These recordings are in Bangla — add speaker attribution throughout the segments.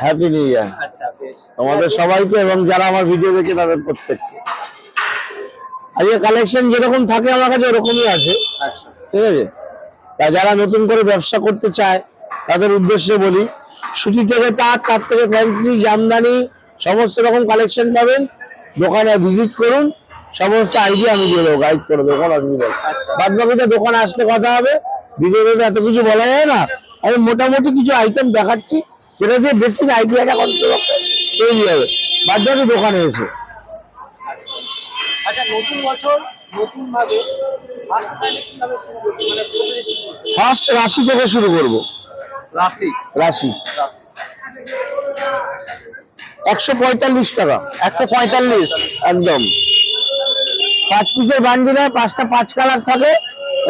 Speaker 1: Happy new year.
Speaker 2: আচ্ছা
Speaker 1: তোমাদের সবাইকে এবং যারা আমার ভিডিও দেখে তাদের প্রত্যেককে। আজকে কালেকশন যেরকম থাকে আমার কাছে ওরকমই আছে।
Speaker 2: আচ্ছা।
Speaker 1: ঠিক আছে? তা যারা নতুন করে ব্যবসা করতে চায় তাদের উদ্দেশ্যে বলি সুতি থেকে তার তার থেকে ফ্যান্সি জামদানি সমস্ত রকম কালেকশন পাবেন। দোকানে ভিজিট করুন সমস্ত আইডিয়া আমি দিয়ে দেবো গাইড করে দেবো কোনো অসুবিধা
Speaker 2: আচ্ছা।
Speaker 1: বাদ বাকিটা দোকানে আসতে কথা হবে। ভিডিওতে এত কিছু বলা যায় না। আমি মোটামুটি কিছু আইটেম দেখাচ্ছি সেটা দিয়ে বেসিক আইডিয়াটা করতে তৈরি হবে। বাদ বাকি দোকানে এসে।
Speaker 2: আচ্ছা নতুন বছর নতুন ভাবে ফার্স্ট করতে মানে
Speaker 1: রাশি থেকে শুরু করব।
Speaker 2: রাশি?
Speaker 1: রাশি। একশো পঁয়তাল্লিশ টাকা।
Speaker 2: একশো পঁয়তাল্লিশ?
Speaker 1: একদম। পাঁচ পিসের বান্ডিল হয় পাঁচটা পাঁচ কালার থাকে।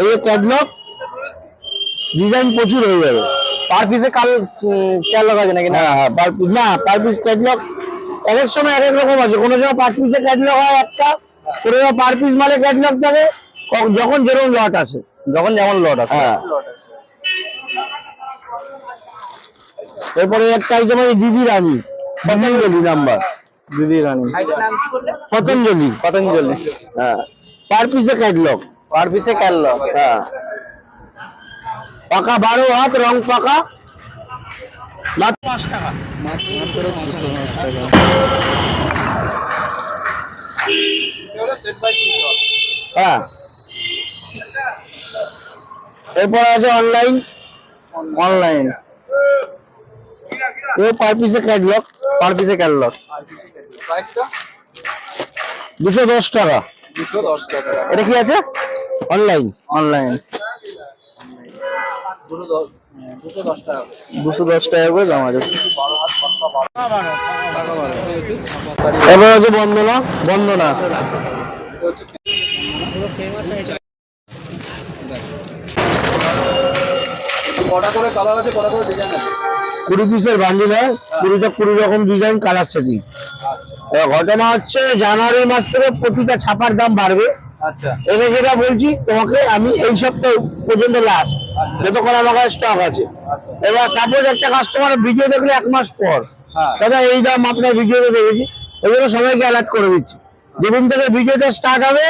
Speaker 1: এই ক্যাটলগ ডিজাইন প্রচুর হয়ে যাবে।
Speaker 2: পার পিসে কাল ক্যালক আছে নাকি?
Speaker 1: হ্যাঁ হ্যাঁ পার পিস। না পার পিস ক্যাটলগ এক এক সময় এক এক রকম আছে। কোনো সময় পাঁচ পিসের ক্যাটলগ হয় একটা কোনো সময় পার পিস মালে ক্যাটলগ থাকে। যখন যেরকম লট আসে।
Speaker 2: যখন যেমন লট আছে
Speaker 1: হ্যাঁ। এরপরে একটা আইটেম আছে দিদি রানী পতঞ্জলি নাম্বার।
Speaker 2: দিদি রানী।
Speaker 1: পতঞ্জলি।
Speaker 2: পতঞ্জলি।
Speaker 1: হ্যাঁ। পার পিসে ক্যাটলগ
Speaker 2: পার পিসে ক্যালক
Speaker 1: হ্যাঁ। পাকা বারো হাত রং পাকা। পাঁচ টাকা। হ্যাঁ। এরপর আছে অনলাইন
Speaker 2: অনলাইন
Speaker 1: এ পার পিসে ক্যাটলগ
Speaker 2: পার পিসে
Speaker 1: টাকা।
Speaker 3: দুশো দশ টাকা।
Speaker 2: এটা কি আছে?
Speaker 1: অনলাইন
Speaker 2: অনলাইন
Speaker 3: দুশো দশ টাকা
Speaker 2: করে। দাম আছে।
Speaker 1: এবার হচ্ছে বন্দনা বন্দনা। কুড়ি পিসের বান্ডিল হয় কুড়িটা কুড়ি রকম ডিজাইন কালার সেটিং এবার ঘটনা হচ্ছে জানুয়ারি মাস থেকে প্রতিটা ছাপার দাম বাড়বে।
Speaker 3: আচ্ছা।
Speaker 1: এটা যেটা বলছি তোমাকে আমি এই সপ্তাহ পর্যন্ত লাস্ট যতক্ষণ আমার কাছে স্টক আছে।
Speaker 3: আচ্ছা।
Speaker 1: এবার সাপোজ একটা কাস্টমার ভিডিও দেখলে এক মাস পর
Speaker 3: হ্যাঁ।
Speaker 1: দাদা এই দাম আপনার ভিডিওতে দেখেছি ওই জন্য সবাইকে অ্যালার্ট করে দিচ্ছি। যেদিন থেকে ভিডিওটা স্টার্ট হবে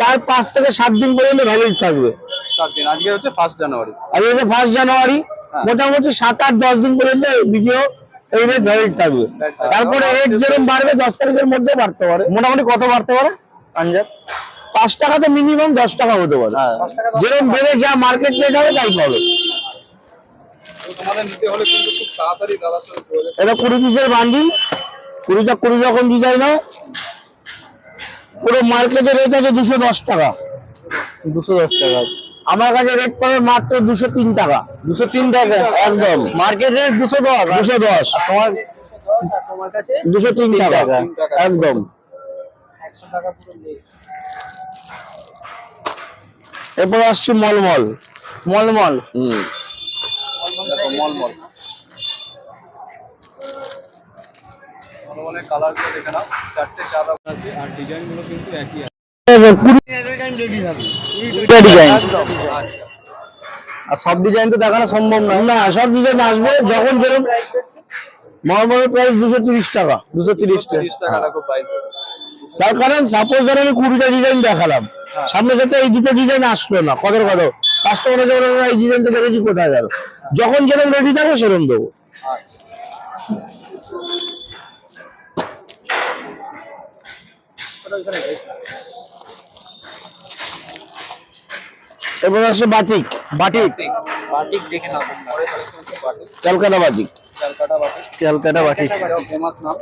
Speaker 1: তার পাঁচ থেকে সাত দিন পর্যন্ত ভ্যালিড থাকবে।
Speaker 3: সাত দিন। আজকে হচ্ছে ফার্স্ট জানুয়ারি
Speaker 1: ফার্স্ট
Speaker 3: হ্যাঁ।
Speaker 1: মোটামুটি সাত আট দশ দিন পর্যন্ত ভিডিও এই রেট ভ্যালিড থাকবে।
Speaker 3: থাকবে।
Speaker 1: তারপরে রেট যেরকম বাড়বে দশ তারিখের মধ্যে বাড়তে পারে।
Speaker 2: মোটামুটি কত বাড়তে পারে? পাঞ্জাব?
Speaker 1: পাঁচ টাকা তো মিনিমাম দশ টাকা হতে পারে।
Speaker 2: হ্যাঁ।
Speaker 1: যেরকম বেড়ে যা মার্কেট রেট হবে তাই পাবে। এটা কুড়ি পিসের বান্ডিল কুড়িটা কুড়ি রকম ডিজাইন হয়। পুরো মার্কেটের রেট আছে দুশো দশ টাকা।
Speaker 2: দুশো দশ টাকা।
Speaker 1: আমার কাছে রেট পাবে মাত্র দুশো তিন টাকা।
Speaker 2: দুশো তিন টাকা
Speaker 1: একদম।
Speaker 2: মার্কেট রেট দুশো দশ।
Speaker 1: দুশো দশ।
Speaker 2: তোমার
Speaker 1: দুশো তিন টাকা। একদম।
Speaker 3: একশো টাকা পুরো
Speaker 1: এরপর আসছি মলমল।
Speaker 2: মলমল।
Speaker 1: হুম।
Speaker 3: মলমল। আর ডিজাইনগুলো কিন্তু একই আছে।
Speaker 2: দুটো ডিজাইন
Speaker 3: একদম।
Speaker 2: আর সব ডিজাইন তো দেখানো সম্ভব না
Speaker 1: না সব ডিজাইন আসবে যখন যেরকম মলমলের প্রাইস দুশো তিরিশ টাকা।
Speaker 2: দুশো তিরিশ টাকা।
Speaker 1: তার কারণ সাপোজ ধর আমি কুড়িটা ডিজাইন দেখালাম। সামনে সাথে এই দুটো ডিজাইন আসলো না কত কত কাস্টমার যখন আমরা এই ডিজাইনটা দেখেছি কোথায় যাবে যখন যেরকম রেডি থাকবে সেরকম দেবো। এবার আসছে বাটিক বাটিক
Speaker 3: বাটিক দেখে নাও। পরে batik
Speaker 1: Calcutta batik
Speaker 3: Calcutta batik
Speaker 2: Calcutta বাটি
Speaker 3: এটাও ফেমাস নাম।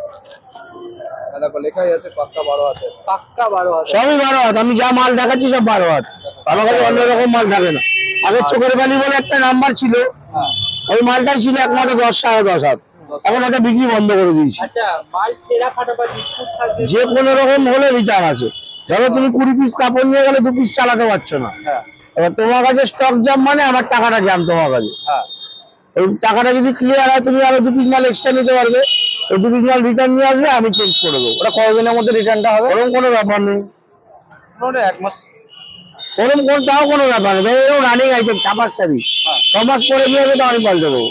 Speaker 3: দেখো লেখাই আছে পাক্কা বারো আছে পাক্কা বারো আছে
Speaker 1: সবই বারো হাত আমি যা মাল দেখাচ্ছি সব বারো হাত। আমার কাছে অন্য রকম মাল থাকে না। আগের চোখের বালি বলে একটা নাম্বার ছিল
Speaker 3: হ্যাঁ।
Speaker 1: ওই মালটাই ছিল একমাত্র দশ সাড়ে দশ হাত। এখন ওটা বিক্রি বন্ধ করে দিয়েছি।
Speaker 2: আচ্ছা মাল ছেঁড়া ফাটা বা ডিসপুট থাকবে।
Speaker 1: যে কোনো রকম হলে রিটার্ন আছে। ধরো তুমি কুড়ি পিস কাপড় নিয়ে গেলে দু পিস চালাতে পারছ না।
Speaker 3: হ্যাঁ।
Speaker 1: এবার তোমার কাছে স্টক জাম মানে আমার টাকাটা জাম তোমার কাছে।
Speaker 3: হ্যাঁ।
Speaker 1: টাকাটা যদি ক্লিয়ার হয় তুমি আরও দু পিস মাল এক্সট্রা নিতে পারবে। ওই দু পিস মাল রিটার্ন নিয়ে আসবে আমি চেঞ্জ করে দেবো।
Speaker 2: ওটা কতদিনের মধ্যে রিটার্নটা হবে?
Speaker 1: ওরকম কোনো ব্যাপার নেই।
Speaker 3: এক মাস।
Speaker 1: ওরকম কোন তাও কোনো ব্যাপার না ধরো রানিং আইটেম চাপার শাড়ি ছ মাস পরে গিয়ে তো আমি পাল্টে দেবো।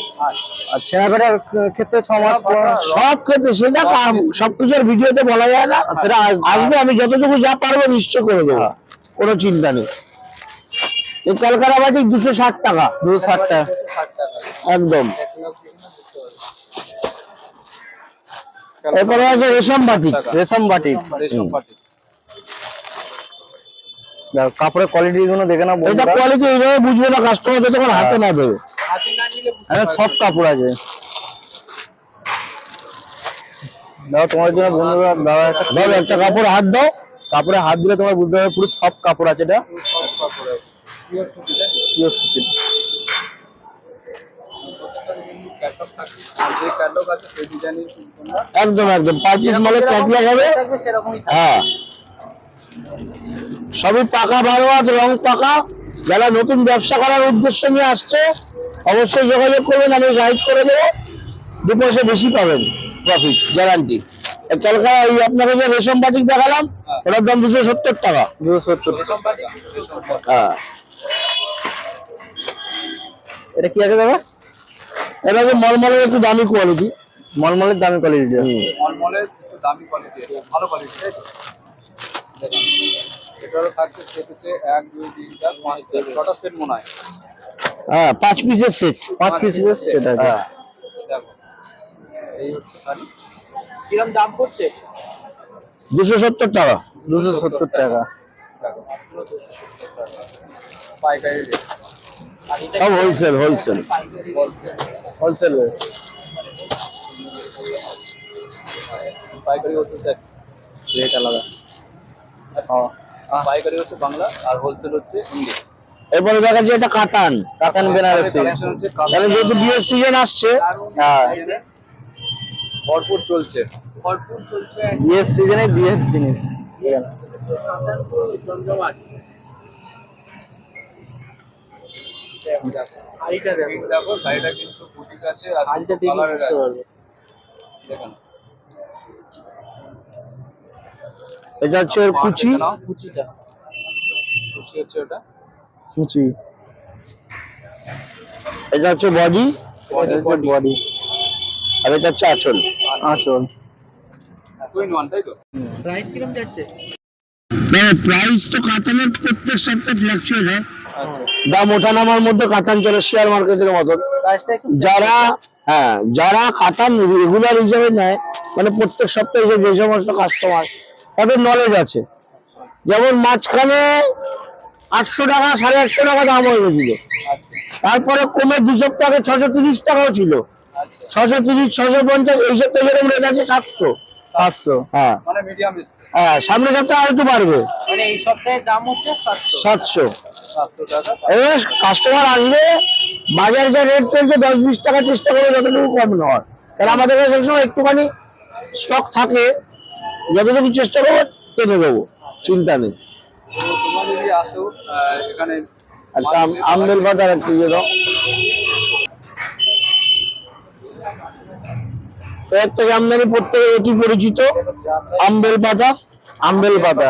Speaker 3: আর ছেঁড়াপেটার ক্ষেত্রে ছ মাস
Speaker 1: সব ক্ষেত্রে সেটা কাম- সবকিছুর ভিডিওতে বলা যায় না। সেটা আসবে। আমি যতটুকু যা পারব নিশ্চয় করে দেবো। কোনো চিন্তা নেই। এই কলকাতা বাটি দুশো ষাট টাকা।
Speaker 3: দুশো ষাট টাকা।
Speaker 1: একদম। এরপরে আছে রেশম বাটি
Speaker 3: রেশম বাটি। কাপড়ের কোয়ালিটি গুলো দেখে না
Speaker 1: এটা কোয়ালিটি এইভাবে বুঝবে না কাস্টমার যতক্ষণ হাতে না দেবে।
Speaker 3: হ্যাঁ সব কাপড় আছে। দাও তোমার জন্য বন্ধুরা দাও একটা
Speaker 1: ধরো একটা কাপড়। হাত দাও।
Speaker 3: কাপড়ে হাত দিলে তোমার বুঝতে পারবে পুরো সব কাপড় আছে এটা।
Speaker 2: পিওর সুতি
Speaker 3: পিওর সুতি।
Speaker 2: ক্যাটলগ থাকে। আর যে ক্যাটলগ আছে সেই ডিজাইনের তোমরা
Speaker 1: একদম একদম। পার পিস মালের ক্যাটলগ হবে
Speaker 2: সেরকমই
Speaker 1: হ্যাঁ। সবই পাকা বারো হাত রং পাকা। যারা নতুন ব্যবসা করার উদ্দেশ্য নিয়ে আসছে অবশ্যই যোগাযোগ করবেন আমি গাইড করে দেবো। দু পয়সা বেশি পাবেন প্রফিট গ্যারান্টি কলকাতা ওই আপনাকে যে রেশম বাটিক দেখালাম ওটার দাম দুশো সত্তর টাকা।
Speaker 3: দুশো সত্তর।
Speaker 1: হ্যাঁ।
Speaker 3: এটা কি আছে দাদা?
Speaker 1: এটা হচ্ছে মলমলের একটু দামি কোয়ালিটি
Speaker 3: মলমলের দামি কোয়ালিটি
Speaker 2: মলমলের একটু দামি কোয়ালিটি ভালো কোয়ালিটি এটারও থাকছে সেট হচ্ছে এক দুই তিন চার পাঁচ ছটা সেট মনে হয়।
Speaker 1: হ্যাঁ পাঁচ পিসের সেট
Speaker 3: পাঁচ পিসের সেট আছে।
Speaker 1: হ্যাঁ।
Speaker 2: এই হচ্ছে শাড়ি। কিরম দাম পড়ছে?
Speaker 1: দুশো সত্তর টাকা।
Speaker 3: দুশো সত্তর টাকা।
Speaker 2: পাইকারি রেট
Speaker 1: সব হোলসেল হোলসেল
Speaker 2: পাইকারি
Speaker 3: হোলসেল
Speaker 2: পাইকারি হচ্ছে দেখ
Speaker 3: রেট আলাদা।
Speaker 2: পাইকারি হচ্ছে বাংলা আর হোলসেল হচ্ছে ইংলিশ
Speaker 1: এরপরে দেখা যাচ্ছে এটা কাতান।
Speaker 3: কাতান বেনারসি।
Speaker 1: তাহলে যেহেতু বিয়ের সিজন আসছে
Speaker 3: হ্যাঁ।
Speaker 2: ভরপুর চলছে ভরপুর চলছে।
Speaker 3: বিয়ের সিজনে বিয়ের জিনিস।
Speaker 2: শাড়িটা দেখো। দেখো শাড়িটা কিন্তু বুটিক আছে
Speaker 3: শাড়িটা দেখে বুঝতে পারবে।
Speaker 2: দেখুন।
Speaker 1: এটা হচ্ছে কুচি?
Speaker 2: কুচিটা। কুচি হচ্ছে ওটা।
Speaker 3: কুচি।
Speaker 1: এটা হচ্ছে বডি?
Speaker 3: বডি
Speaker 1: আর এটা হচ্ছে আঁচল।
Speaker 3: আঁচল।
Speaker 2: প্রাইস কীরকম যাচ্ছে?
Speaker 1: প্রাইস তো কাতানের প্রত্যেক সপ্তাহে ফ্ল্যাকচুয়েট হয়। দাম ওঠা নামার মধ্যে কাতান চলে শেয়ার মার্কেটের মতন যারা হ্যাঁ যারা কাতান রেগুলার হিসেবে নেয় মানে প্রত্যেক সপ্তাহে যে সমস্ত কাস্টমার তাদের নলেজ আছে। যেমন মাঝখানে আটশো টাকা সাড়ে আটশো টাকা দাম হয়ে গেছিল।
Speaker 2: আচ্ছা।
Speaker 1: তারপরে কমে দু সপ্তাহ আগে ছশো তিরিশ টাকাও ছিল।
Speaker 2: আচ্ছা।
Speaker 1: ছশো তিরিশ ছশো পঞ্চাশ এই সপ্তাহে যেরকম রেট আছে সাতশো। হ্যাঁ।
Speaker 2: মানে
Speaker 1: হ্যাঁ সামনের সপ্তাহে আর একটু বাড়বে।
Speaker 2: মানে সাতশো। টাকা।
Speaker 1: এবার কাস্টমার আসবে বাজার যা রেট চলছে দশ বিশ টাকা চেষ্টা করে যতটুকু কম নেওয়ার কারণ আমাদের কাছে সবসময় একটুখানি স্টক থাকে যতটুকু চেষ্টা করব টেনে দেবো চিন্তা নেই।
Speaker 2: তোমরা যদি আসো
Speaker 1: একটা দাও। এর থেকে আমদানি প্রত্যেকে অতি পরিচিত আমবেল পাতা আমবেল পাতা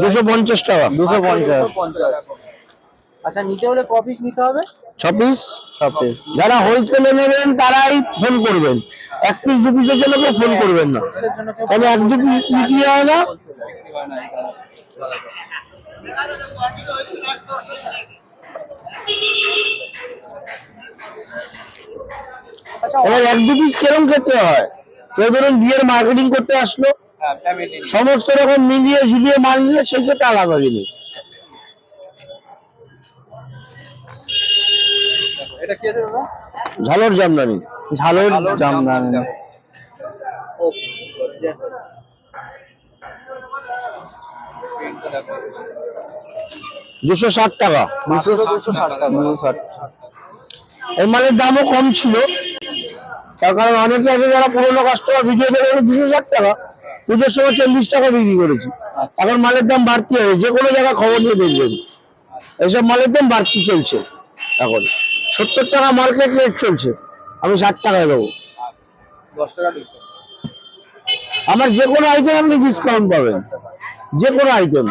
Speaker 1: দুশো পঞ্চাশ টাকা।
Speaker 3: দুশো পঞ্চাশ।
Speaker 2: আচ্ছা নিতে হলে ক পিস নিতে হবে?
Speaker 1: ছ পিস
Speaker 3: ছ পিস
Speaker 1: যারা হোলসেলে নেবেন তারাই ফোন করবেন। এক পিস দু পিসের জন্য কেউ ফোন করবেন না। তাহলে এক দু পিস বিক্রি হয় না? এবার এক দু পিস কেরম ক্ষেত্রে হয়? কেউ ধরুন বিয়ের মার্কেটিং করতে আসলো।
Speaker 2: হ্যাঁ
Speaker 1: সমস্ত রকম মিলিয়ে ঝুলিয়ে মাল নিলে সেই ক্ষেত্রে আলাদা জিনিস।
Speaker 2: এটা কি আছে দাদা?
Speaker 1: ঝালর জামদানি।
Speaker 3: ঝালর জামদানি।
Speaker 1: দুশো ষাট টাকা।
Speaker 3: দুশো
Speaker 2: ষাট টাকা।
Speaker 3: দুশো ষাট।
Speaker 1: এই মালের দামও কম ছিল। তার কারণ অনেকে আছে যারা পুরোনো কাস্টমার ভিডিও দেখে দুশো ষাট টাকা। পুজোর সময় চল্লিশ টাকা বিক্রি করেছি। এখন মালের দাম বাড়তি হবে যে কোনো জায়গায় খবর নিয়ে দেখবেন। এইসব মালের দাম বাড়তি চলছে এখন। সত্তর টাকা মার্কেট রেট চলছে। আমি ষাট টাকায় দেবো। আমার যে কোনো আইটেম আপনি ডিসকাউন্ট পাবেন। যে কোনো আইটেম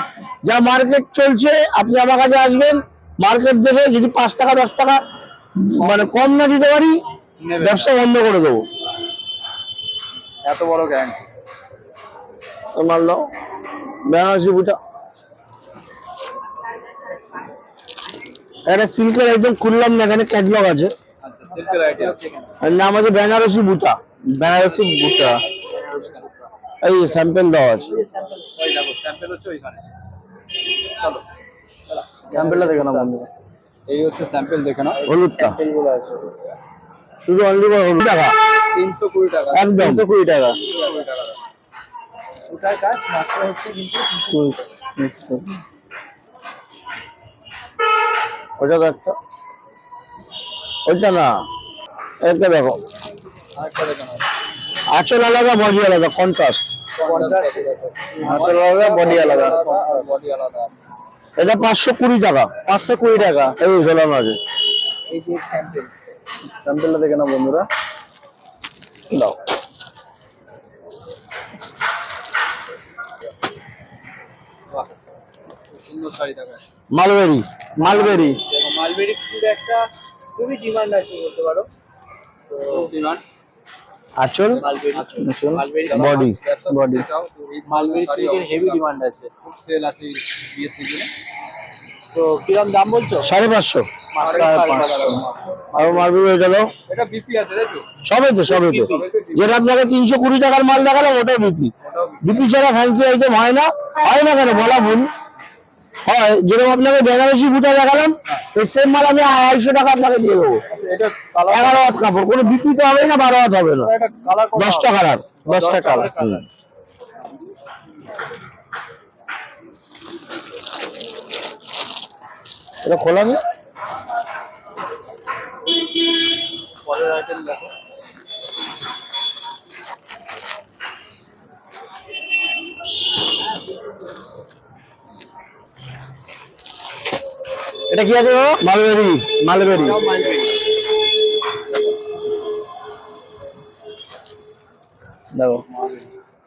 Speaker 1: যা মার্কেট চলছে আপনি আমার কাছে আসবেন। মার্কেট দেখে যদি পাঁচ টাকা দশ টাকা মানে কম না দিতে পারি ব্যবসা বন্ধ করে দেবো।
Speaker 2: এত বড় গ্যারান্টি
Speaker 1: মাল দাও। বেনারসি বুটা একটা সিল্কের আইটেম খুললাম না এখানে ক্যাটলগ আছে।
Speaker 2: আচ্ছা সিল্কের আইটেম
Speaker 1: আর নাম আছে বেনারসি বুটা বেনারসি বুটা। এই স্যাম্পেল দেওয়া আছে।
Speaker 2: দেখো স্যাম্পেল হচ্ছে ওইখানে। চলো
Speaker 1: স্যাম্পেলটা দেখে না বন্ধু
Speaker 2: এই হচ্ছে স্যাম্পেল দেখে নাও।
Speaker 1: হলুদটা। শুধু অনলি হলুদ টাকা?
Speaker 2: তিনশো কুড়ি টাকা।
Speaker 1: একদম। কুড়ি টাকা।
Speaker 2: ওটার কাজ মাত্র হচ্ছে কিন্তু
Speaker 1: ওটা তো একটা। ওইটা না একটা দেখো। আঁচল আলাদা বডি আলাদা কন্ট্রাস্ট আঁচল আলাদা বডি আলাদা। এটা পাঁচশো কুড়ি টাকা পাঁচশো কুড়ি টাকা। এই ঝোলানো আছে।
Speaker 2: এই যে স্যাম্পেল
Speaker 1: স্যাম্পেলটা দেখে না বন্ধুরা। দাও।
Speaker 2: সুন্দর শাড়ি দেখা
Speaker 1: মালবেরি মালবেরি।
Speaker 2: মালবেরি ফুড একটা খুবই ডিমান্ড আছে বলতে পারো। তো ডিমান্ড
Speaker 1: আঁচল?
Speaker 2: মালবেরি
Speaker 1: আঁচল,
Speaker 2: mulberry
Speaker 1: body, body।
Speaker 2: Mulberry heavy demand আছে। খুব সেল আছে সিজনে তো কিরম দাম বলছো?
Speaker 1: সাড়ে পাঁচশো। আর মালবেরি ওইটা দাও
Speaker 2: এটা বিপি আছে তাই তো?
Speaker 1: সবে তো সবে তো। যেটা আপনাকে তিনশো কুড়ি টাকার মাল দেখালাম ওটাই বিপি বিপি ছাড়া ফ্যান্সি আইটেম হয় না। হয় না কেন? বলা ভুল। হয় যেরকম আপনাকে বেনারসি বুটা দেখালাম এই সেম মাল আমি আড়াইশো টাকা আপনাকে দিয়ে দেবো।
Speaker 2: এটা
Speaker 1: এগারো হাত কাপড় কোনো বিক্রি তো হবে না বারো হাত হবে না। দশটা কালার দশটা কালার এটা খোলা নেই? এটা কি আছে? Mulberry mulberry. দেখো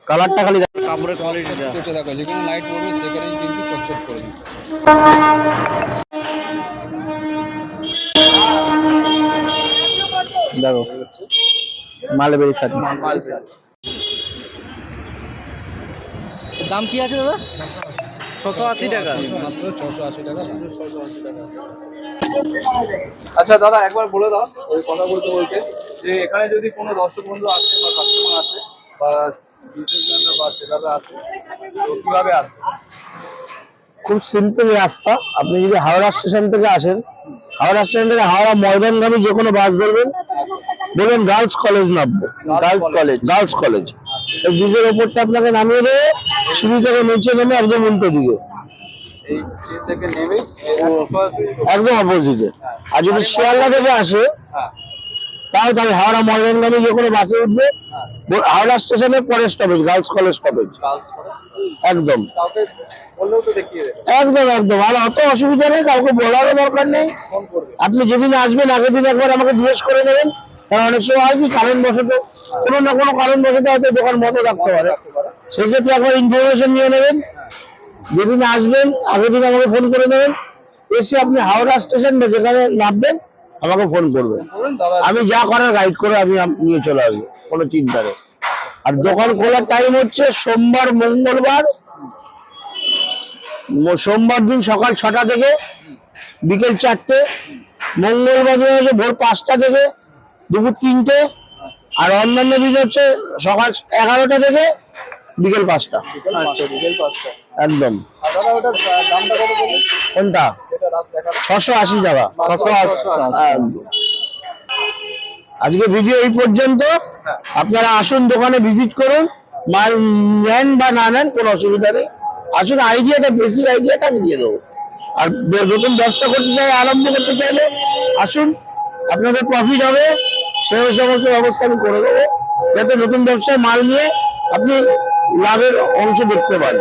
Speaker 1: কালারটা খালি দেখো।
Speaker 2: কাপড়ের কোয়ালিটি দেখো দেখো যেখানে লাইট পড়বে সেখানেই কিন্তু চকচক করে দিবে।
Speaker 1: দেখো মালবেরি শাড়ি।
Speaker 3: দাম কি আছে দাদা? ছশো আশি টাকা।
Speaker 2: মাত্র ছশো আশি টাকা ছশো আশি টাকা আচ্ছা দাদা একবার বলে দাও ওই কথা বলতে। বলতে যে এখানে যদি কোনো দর্শক বন্ধু আসে বা কাস্টমার আসে বা বিজনেসম্যানরা বা সেলাররা আসে তো কীভাবে আসবে?
Speaker 1: খুব সিম্পল রাস্তা। আপনি যদি হাওড়া স্টেশন থেকে আসেন হাওড়া স্টেশন থেকে হাওড়া ময়দানগামী যে কোনো বাস ধরবেন। বলবেন গার্লস কলেজ নামবো। গার্লস কলেজ গার্লস কলেজ এই ব্রিজের ওপরটা আপনাকে নামিয়ে দেবে সিঁড়ি থেকে নিচে নেমে একদম উল্টো দিকে। একদম অপোজিটে আর যদি শিয়ালদা থেকে আসে
Speaker 2: হ্যাঁ।
Speaker 1: তাও তাহলে হাওড়া ময়দানগামী যে কোনো বাসে উঠবে। হাওড়া স্টেশনে পরের স্টপেজ গার্লস কলেজ স্টপেজ একদম। একদম একদম। আর অত অসুবিধা নেই কাউকে বলারও দরকার নেই। আপনি যেদিন আসবেন আগের দিন একবার আমাকে জিজ্ঞেস করে নেবেন। কারণ অনেক সময় হয় কি কারণ বশত কোনো না কোনো কারণ বশত হয়তো দোকান বন্ধ
Speaker 2: রাখতে পারে।
Speaker 1: সেই ক্ষেত্রে একবার ইনফরমেশন নিয়ে নেবেন, যেদিন আসবেন, আগের দিন আমাকে ফোন করে নেবেন, এসে আপনি হাওড়া স্টেশন বা যেখানে নামবেন, আমাকে ফোন করবেন। আমি যা করার গাইড করে আমি নিয়ে চলে আসব, কোনো চিন্তা নেই। আর দোকান খোলার টাইম হচ্ছে সোমবার, মঙ্গলবার। সোমবার দিন সকাল ছটা থেকে, বিকেল চারটে, মঙ্গলবার দিন হচ্ছে ভোর পাঁচটা থেকে দুপুর তিনটে আর অন্যান্য দিন হচ্ছে সকাল এগারোটা থেকে বিকেল পাঁচটা।
Speaker 2: আচ্ছা
Speaker 1: একদম। কোনটা? ছশো আশি টাকা।
Speaker 2: ছশো
Speaker 1: আজকে ভিডিও এই পর্যন্ত।
Speaker 2: হ্যাঁ।
Speaker 1: আপনারা আসুন দোকানে ভিজিট করুন। মাল নেন বা না নেন কোনো অসুবিধা নেই। আসুন আইডিয়াটা বেশি আইডিয়াটা আমি দিয়ে দেবো। আর নতুন ব্যবসা করতে চাই আরম্ভ করতে চাইলে আসুন। আপনাদের প্রফিট হবে, সেই সমস্ত ব্যবস্থা আমি করে দেবো। যাতে নতুন ব্যবসায় মাল নিয়ে আপনি লাভের অংশ দেখতে পান